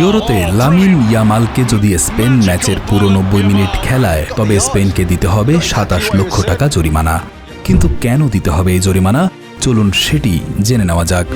ইউরোতে Lamine ইয়ামালকে যদি Spain ম্যাচের পুরো নব্বই মিনিট খেলায়, তবে স্পেনকে দিতে হবে সাতাশ লক্ষ টাকা জরিমানা। কিন্তু কেন দিতে হবে এই জরিমানা? চলুন সেটি জেনে নেওয়া যাক।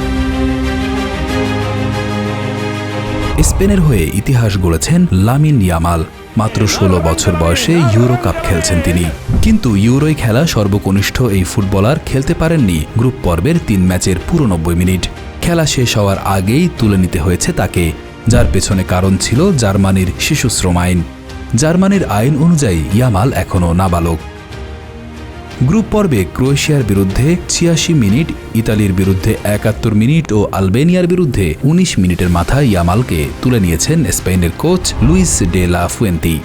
স্পেনের হয়ে ইতিহাস গড়েছেন লামিন ইয়ামাল। মাত্র ষোলো বছর বয়সে ইউরো কাপ খেলছেন তিনি। কিন্তু ইউরোয় খেলা সর্বকনিষ্ঠ এই ফুটবলার খেলতে পারেননি গ্রুপ পর্বের তিন ম্যাচের পুরো নব্বই মিনিট। খেলা শেষ হওয়ার আগেই তুলে নিতে হয়েছে তাকে। যার পেছনে কারণ ছিল জার্মানির শিশুশ্রম আইন। জার্মানির আইন অনুযায়ী ইয়ামাল এখনও নাবালক। গ্রুপ পর্বে ক্রোয়েশিয়ার বিরুদ্ধে ছিয়াশি মিনিট, ইতালির বিরুদ্ধে একাত্তর মিনিট ও আলবেনিয়ার বিরুদ্ধে ১৯ মিনিটের মাথায় ইয়ামালকে তুলে নিয়েছেন স্পেনের কোচ লুইস ডে লা ফুয়েন্তি।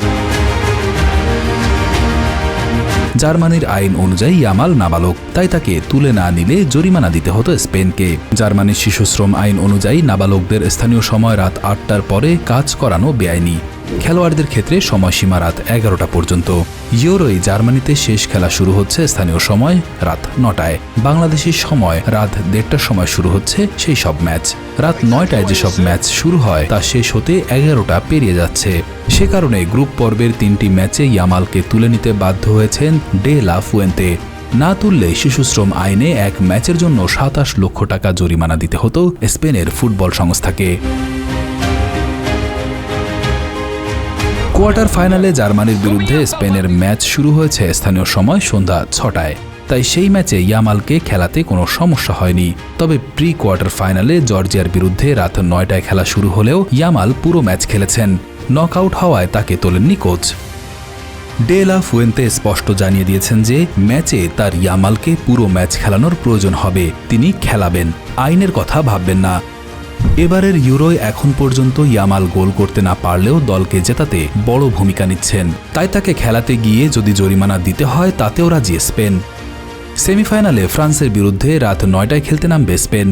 জার্মানির আইন অনুযায়ী ইয়ামাল নাবালক, তাই তাকে তুলে না নিলে জরিমানা দিতে হতো স্পেনকে। জার্মানির শিশুশ্রম আইন অনুযায়ী নাবালকদের স্থানীয় সময় রাত আটটার পরে কাজ করানো বেআইনি। খেলোয়াড়দের ক্ষেত্রে সময়সীমা রাত এগারোটা পর্যন্ত। ইউরোয় জার্মানিতে শেষ খেলা শুরু হচ্ছে স্থানীয় সময় রাত নটায়। বাংলাদেশের সময় রাত দেড়টার সময় শুরু হচ্ছে সেই সব ম্যাচ। রাত নয়টায় যেসব ম্যাচ শুরু হয়, তা শেষ হতে এগারোটা পেরিয়ে যাচ্ছে। সে কারণে গ্রুপ পর্বের তিনটি ম্যাচে ইয়ামালকে তুলে নিতে বাধ্য হয়েছেন ডে লা ফুয়েন্তে। না তুললে শিশুশ্রম আইনে এক ম্যাচের জন্য সাতাশ লক্ষ টাকা জরিমানা দিতে হতো স্পেনের ফুটবল সংস্থাকে। কোয়ার্টার ফাইনালে জার্মানির বিরুদ্ধে স্পেনের ম্যাচ শুরু হয়েছে স্থানীয় সময় সন্ধ্যা ছটায়। তাই সেই ম্যাচে ইয়ামালকে খেলাতে কোনো সমস্যা হয়নি। তবে প্রি কোয়ার্টার ফাইনালে জর্জিয়ার বিরুদ্ধে রাত নয়টায় খেলা শুরু হলেও ইয়ামাল পুরো ম্যাচ খেলেছেন। নকআউট হওয়ায় তাকে তোলেননি কোচ। ডেলা ফুয়েন্তে স্পষ্ট জানিয়ে দিয়েছেন যে, ম্যাচে তার ইয়ামালকে পুরো ম্যাচ খেলানোর প্রয়োজন হবে। তিনি খেলাবেন। আইনের কথা ভাববেন না। এবারের ইউরোয় এখন পর্যন্ত ইয়ামাল গোল করতে না পারলেও দলকে জেতাতে বড় ভূমিকা নিচ্ছেন। তাই তাকে খেলাতে গিয়ে যদি জরিমানা দিতে হয়, তাতেও রাজি স্পেন। সেমিফাইনালে ফ্রান্সের বিরুদ্ধে রাত নয়টায় খেলতে নামবে স্পেন।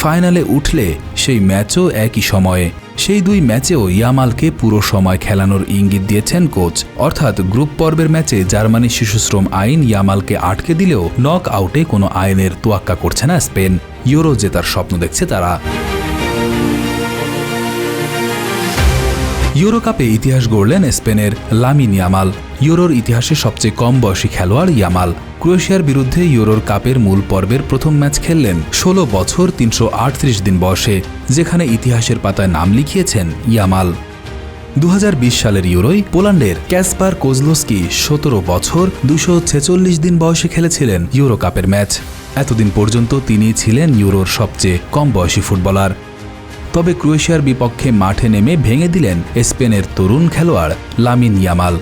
ফাইনালে উঠলে সেই ম্যাচও একই সময়ে। সেই দুই ম্যাচেও ইয়ামালকে পুরো সময় খেলানোর ইঙ্গিত দিয়েছেন কোচ। অর্থাৎ গ্রুপ পর্বের ম্যাচে জার্মানি শিশুশ্রম আইন ইয়ামালকে আটকে দিলেও নক আউটে কোনো আইনের তোয়াক্কা করছে না স্পেন। ইউরো জেতার স্বপ্ন দেখছে তারা। ইউরো কাপে ইতিহাস গড়লেন স্পেনের লামিন ইয়ামাল। ইউরোর ইতিহাসে সবচেয়ে কম বয়সী খেলোয়াড় ইয়ামাল। ক্রোয়েশিয়ার বিরুদ্ধে ইউরোর কাপের মূল পর্বের প্রথম ম্যাচ খেললেন ষোলো বছর তিনশো আটত্রিশ দিন বয়সে, যেখানে ইতিহাসের পাতায় নাম লিখিয়েছেন ইয়ামাল। দু হাজার বিশ সালের ইউরোয়, পোল্যান্ডের ক্যাসপার কোজলোস্কি সতেরো বছর দুশো ছেচল্লিশ দিন বয়সে খেলেছিলেন ইউরো কাপের ম্যাচ। এতদিন পর্যন্ত তিনি ছিলেন ইউরোর সবচেয়ে কম বয়সী ফুটবলার। তবে ক্রোয়েশিয়ার বিপক্ষে মাঠে নেমে ভেঙে দিলেন স্পেনের তরুণ খেলোয়াড় লামিন ইয়ামাল।